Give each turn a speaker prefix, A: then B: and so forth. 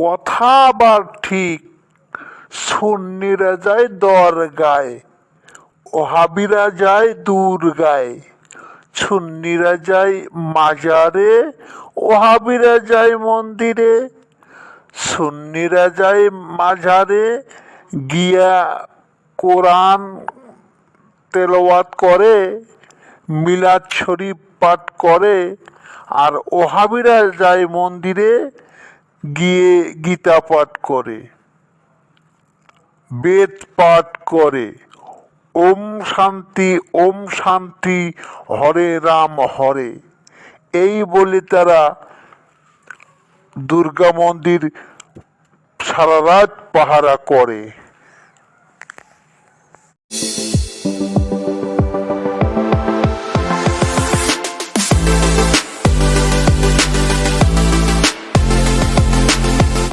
A: কথা আবার ঠিক। সুন্নিরা যায় দরগায়, ওহাবিরা যায় দুর্গায়। সুন্নিরা যায় মাজারে, ওহাবিরা যায় মন্দিরে। সুন্নিরা যায় মাঝারে গিয়া কোরআন তেলাওয়াত করে, মিলাদ শরীফ পাঠ করে, আর ওহাবিরা যায় মন্দিরে গিয়ে গীতা পাঠ করে বেদ পাঠ করে, ওম শান্তি ওম শান্তি, হরে রাম, হরে। এই বলে তারা দুর্গা মন্দির সারা রাত পাহারা করে।